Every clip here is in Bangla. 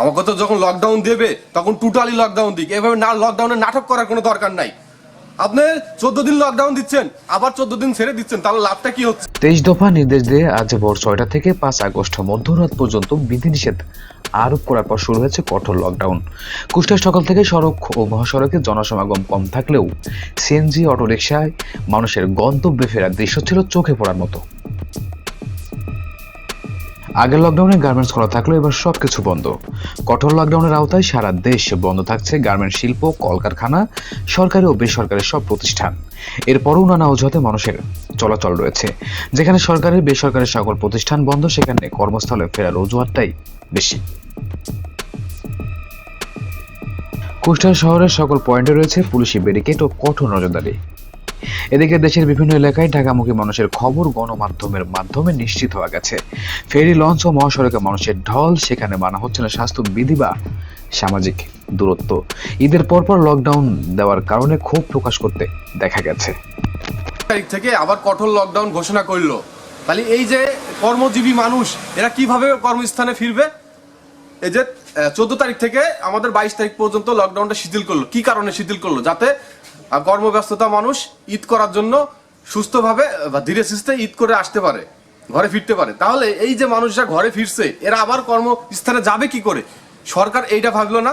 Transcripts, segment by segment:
আমাকে তো যখন লকডাউন দেবে, তখন টোটালি লকডাউন দিক। এভাবে না লকডাউনের নাটক করার কোনো দরকার নাই। আপনি চোদ্দ দিন লকডাউন দিচ্ছেন, আবার চোদ্দ দিন ছেড়ে দিচ্ছেন, তাহলে লাভটা কি হচ্ছে? তেইশ দফা নির্দেশ দিয়ে আজ ভোর ছয়টা থেকে পাঁচ আগস্ট মধ্যরাত পর্যন্ত বিধিনিষেধ আরোপ করার পর শুরু হয়েছে কঠোর লকডাউন কুষ্টিয়া সকাল থেকে সড়ক ও মহাসড়কে জনসমাগম কম থাকলেও সিএনজি, অটোরিকশায় মানুষের গন্তব্যে ফেরার দৃশ্য ছিল চোখে পড়ার মতো। আগের লকডাউনে গার্মেন্টস খোলা থাকলেও এবার সবকিছু বন্ধ। কঠোর লকডাউনের আওতায় সারা দেশ বন্ধ থাকছে গার্মেন্টস শিল্প, কলকারখানা, সরকারি ও বেসরকারি সব প্রতিষ্ঠান। এরপরও নানা অজুহাতে মানুষের চলাচল রয়েছে। যেখানে সরকারি, বেসরকারি সকল প্রতিষ্ঠান বন্ধ, সেখানে কর্মস্থলে ফেরার অজুহাতটাই বেশি। কুষ্টিয়া শহরের সকল পয়েন্টে রয়েছে পুলিশি ব্যারিকেড ও কঠোর নজরদারি। এদিকে দেশের বিভিন্ন এলাকায় ঢাকামুখী মানুষের খবর গণমাধ্যমের মাধ্যমে নিশ্চিত হওয়া গেছে। ফেরি লঞ্চ ও মহাসড়কে মানুষের ঢল, সেখানে মানা হচ্ছে না স্বাস্থ্য বিধি বা সামাজিক দূরত্ব। ঈদের পরপর লকডাউন দেওয়ার কারণে ক্ষোভ প্রকাশ করতে দেখা গেছে। তারিখ থেকে আবার কঠোর লকডাউন ঘোষণা করল। তাহলে এই যে কর্মজীবী মানুষ, এরা কীভাবে কর্মস্থানে ফিরবে? এই যে চোদ্দ তারিখ থেকে আমাদের বাইশ তারিখ পর্যন্ত লকডাউনটা শিথিল করল। কি কারণে শিথিল করল? যাতে কর্মব্যস্ততা মানুষ ঈদ করার জন্য সুস্থভাবে বা ধীরে সুস্থে ঈদ করে আসতে পারে, ঘরে ফিরতে পারে। তাহলে এই যে মানুষরা ঘরে ফিরছে, এরা আবার কর্মস্থানে যাবে কি করে? সরকার এইটা ভাবলো না।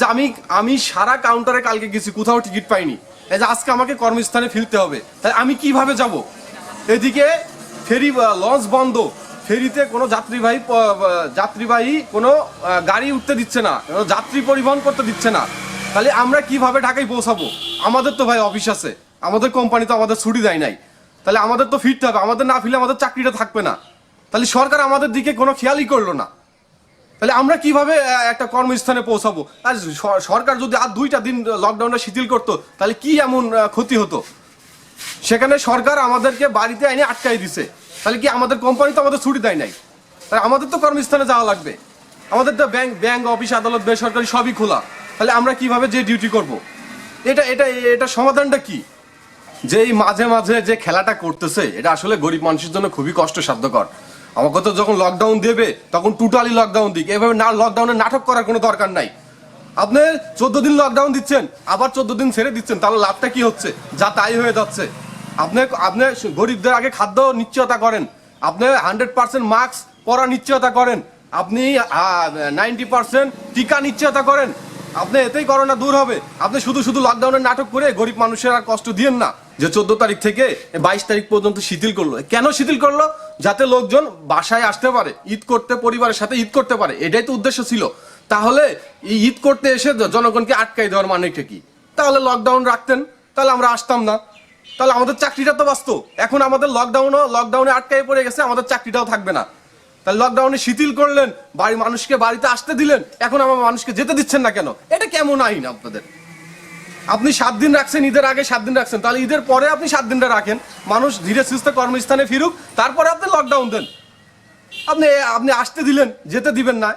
যে আমি আমি সারা কাউন্টারে কালকে গেছি, কোথাও টিকিট পাইনি। এই যে আজকে আমাকে কর্মস্থানে ফিরতে হবে। তাই আমি কীভাবে যাব? এদিকে ফেরি লঞ্চ বন্ধ। ফেরিতে কোনো যাত্রীবাহী যাত্রীবাহী কোনো গাড়ি উঠতে দিচ্ছে না যাত্রী পরিবহন করতে দিচ্ছে না। তাহলে আমরা কীভাবে ঢাকায় পৌঁছাবো? আমাদের তো ভাই অফিস আছে, আমাদের কোম্পানি তো আমাদের ছুটি দেয় নাই। তাহলে আমাদের তো ফিরতে হবে, আমাদের না ফিরলে আমাদের চাকরিটা থাকবে না। তাহলে সরকার আমাদের দিকে কোনো খেয়ালই করল না। তাহলে আমরা কীভাবে একটা কর্মস্থানে পৌঁছাবো? আর সরকার যদি আর দুইটা দিন লকডাউনটা শিথিল করতো, তাহলে কি এমন ক্ষতি হতো? সেখানে সরকার আমাদেরকে বাড়িতে এনে আটকাই দিছে। তাহলে কি আমাদের কোম্পানি তো আমাদের ছুটি দেয় নাই? তাহলে আমাদের তো কর্মস্থানে যাওয়া লাগবে। আমাদের তো ব্যাংক ব্যাংক অফিস আদালত, বেসরকারি সবই খোলা। তাহলে আমরা কীভাবে যে ডিউটি করব? এটা এটা এটা সমাধানটা কি? যে এই মাঝে মাঝে যে খেলাটা করতেছে, এটা আসলে গরিব মানুষের জন্য খুবই কষ্টসাধ্যকর। আমাকে তো যখন লকডাউন দেবে, তখন টোটালি লকডাউন দিক। এভাবে না লকডাউনের নাটক করার কোনো দরকার নাই। আপনি চোদ্দ দিন লকডাউন দিচ্ছেন, আবার চোদ্দ দিন ছেড়ে দিচ্ছেন, তাহলে লাভটা কি হচ্ছে? যা তাই হয়ে যাচ্ছে। আপনি আপনি গরিবদের আগে খাদ্য নিশ্চয়তা করেন। আপনি হান্ড্রেড পার্সেন্ট মাস্ক পরা নিশ্চয়তা করেন। আপনি নাইনটি পার্সেন্ট টিকা নিশ্চয়তা করেন। আপনি এতেই করোনা দূর হবে। আপনি শুধু শুধু লকডাউনের নাটক করে গরিব মানুষের আর কষ্ট দিয়েন না। যে চোদ্দ তারিখ থেকে বাইশ তারিখ পর্যন্ত শিথিল করল। কেন শিথিল করল? যাতে লোকজন বাসায় আসতে পারে, ঈদ করতে, পরিবারের সাথে ঈদ করতে পারে। এটাই তো উদ্দেশ্য ছিল। তাহলে ঈদ করতে এসে জনগণকে আটকাই দেওয়ার মানেটা কি? তাহলে লকডাউন রাখতেন। তাহলে আমরা আসতাম না। তাহলে আমাদের চাকরিটা তো বাঁচতো এখন আমাদের লকডাউনও লকডাউনে আটকাই পড়ে গেছে, আমাদের চাকরিটাও থাকবে না। তাহলে লকডাউনে শিথিল করলেন, বাড়ি মানুষকে বাড়িতে আসতে দিলেন, এখন আমার মানুষকে যেতে দিচ্ছেন না কেন? এটা কেমন আইন আপনাদের? আপনি সাত দিন রাখছেন, ঈদের আগে সাত দিন রাখছেন, তাহলে ঈদের পরে আপনি সাত দিনটা রাখেন। মানুষ ধীরে সুস্থ কর্মস্থানে ফিরুক, তারপরে আপনি লকডাউন দেন। আপনি আপনি আসতে দিলেন, যেতে দিবেন না।